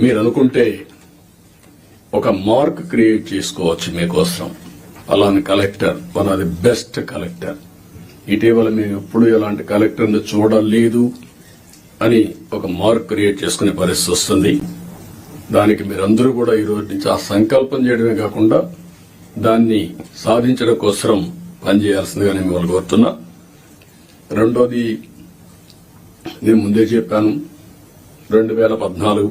మీరు అనుకుంటే ఒక మార్క్ క్రియేట్ చేసుకోవచ్చు మీకోసం. అలాంటి collector one of the best collector. ఇటీవల మేము ఎప్పుడు ఎలాంటి కలెక్టర్ని చూడలేదు అని ఒక మార్క్ క్రియేట్ చేసుకునే పరిస్థితి వస్తుంది. దానికి మీరందరూ కూడా ఈ రోజు నుంచి ఆ సంకల్పం చేయడమే కాకుండా దాన్ని సాధించడం కోసం పనిచేయాల్సిందిగా నేను మిమ్మల్ని కోరుతున్నా. రెండోది నేను ముందే చెప్పాను రెండు వేల పద్నాలుగు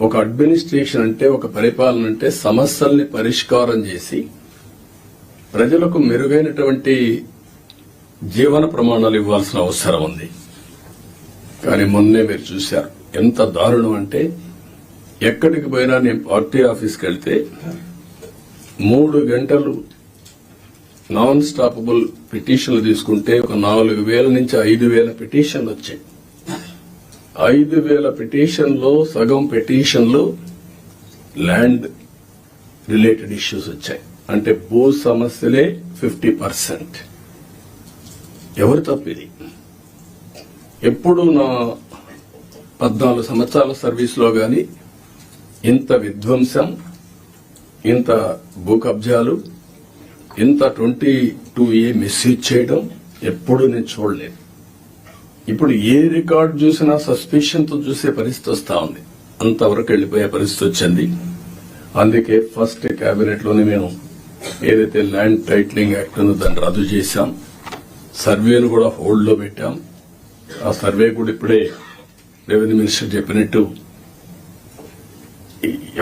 ఒక అడ్మినిస్ట్రేషన్ అంటే ఒక పరిపాలన అంటే సమస్యల్ని పరిష్కారం చేసి ప్రజలకు మెరుగైనటువంటి జీవన ప్రమాణాలు ఇవ్వాల్సిన అవసరం ఉంది. కానీ మొన్నే మీరు చూశారు ఎంత దారుణం అంటే ఎక్కడికి పోయినా నేను పార్టీ ఆఫీస్కి వెళ్తే మూడు గంటలు నాన్ స్టాపబుల్ పిటిషన్లు తీసుకుంటే ఒక నాలుగు వేల నుంచి ఐదు వేల పిటిషన్లు వచ్చాయి. ఐదు వేల పిటిషన్లో సగం పిటిషన్లు ల్యాండ్ రిలేటెడ్ ఇష్యూస్ వచ్చాయి. అంటే భూ సమస్యలే ఫిఫ్టీ పర్సెంట్. ఎవరు తప్పిది ఎప్పుడు నా పద్నాలుగు సంవత్సరాల సర్వీస్లో గాని ఇంత విధ్వంసం ఇంత భూ కబ్జాలు ఇంత ట్వంటీ టూ ఏ మిస్యూజ్ చేయడం ఎప్పుడు నేను చూడలేదు. ఇప్పుడు ఏ రికార్డ్ చూసినా సస్పెషన్తో చూసే పరిస్థితి వస్తా ఉంది. అంతవరకు వెళ్ళిపోయే పరిస్థితి వచ్చింది. అందుకే ఫస్ట్ కేబినెట్లోనే మేము ఏదైతే ల్యాండ్ టైటిలింగ్ యాక్ట్ ఉందో దాన్ని రద్దు చేశాం. సర్వేను కూడా హోల్డ్లో పెట్టాం. ఆ సర్వే కూడా ఇప్పుడే రెవెన్యూ మినిస్టర్ చెప్పినట్టు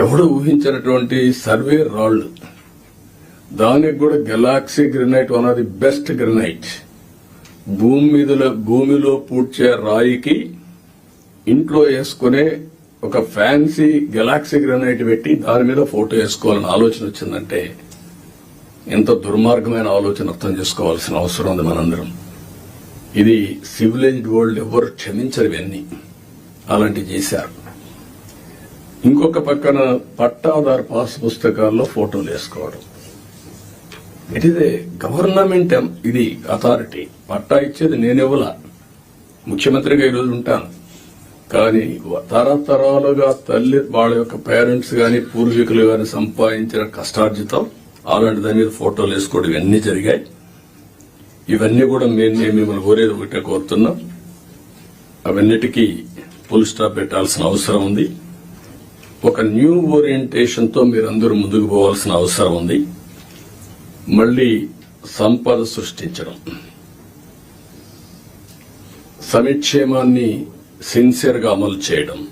ఎవడు ఊహించినటువంటి సర్వే రాళ్ళు దానికి కూడా galaxy granite one of the best granite. భూమి మీద భూమిలో పూడ్చే రాయికి ఇంట్లో వేసుకునే ఒక ఫ్యాన్సీ గెలాక్సీ గ్రనైట్ పెట్టి దాని మీద ఫోటో వేసుకోవాలని ఆలోచన వచ్చిందంటే ఎంత దుర్మార్గమైన ఆలోచన అర్థం చేసుకోవాల్సిన అవసరం ఉంది మనందరం. ఇది సివిలైజ్డ్ వరల్డ్ ఎవరు క్షమించరు ఇవన్నీ. అలాంటివి చేశారు. ఇంకొక పక్కన పట్టాదారు పాస్ పుస్తకాల్లో ఫోటోలు వేసుకోవడం. ఇట్ ఇస్ ఏ గవర్నమెంట్ ఇది అథారిటీ పట్టా ఇచ్చేది నేనెవలా ముఖ్యమంత్రిగా ఈరోజు ఉంటాను. కానీ తరతరాలుగా తల్లి వాళ్ళ యొక్క పేరెంట్స్ గాని పూర్వీకులు గాని సంపాదించిన కష్టార్జితం అలాంటి దాని మీద ఫోటోలు వేసుకోవడం ఇవన్నీ జరిగాయి. ఇవన్నీ కూడా మేము మిమ్మల్ని కోరేది ఒకటే కోరుతున్నాం. అవన్నిటికీ ఫుల్ స్టాప్ పెట్టాల్సిన అవసరం ఉంది. ఒక న్యూ ఓరియంటేషన్తో మీరందరూ ముందుకు పోవాల్సిన అవసరం ఉంది. మళ్ళీ సంపద సృష్టించడం. సమిక్షేమాన్ని సిన్సియర్గా అమలు చేయడం.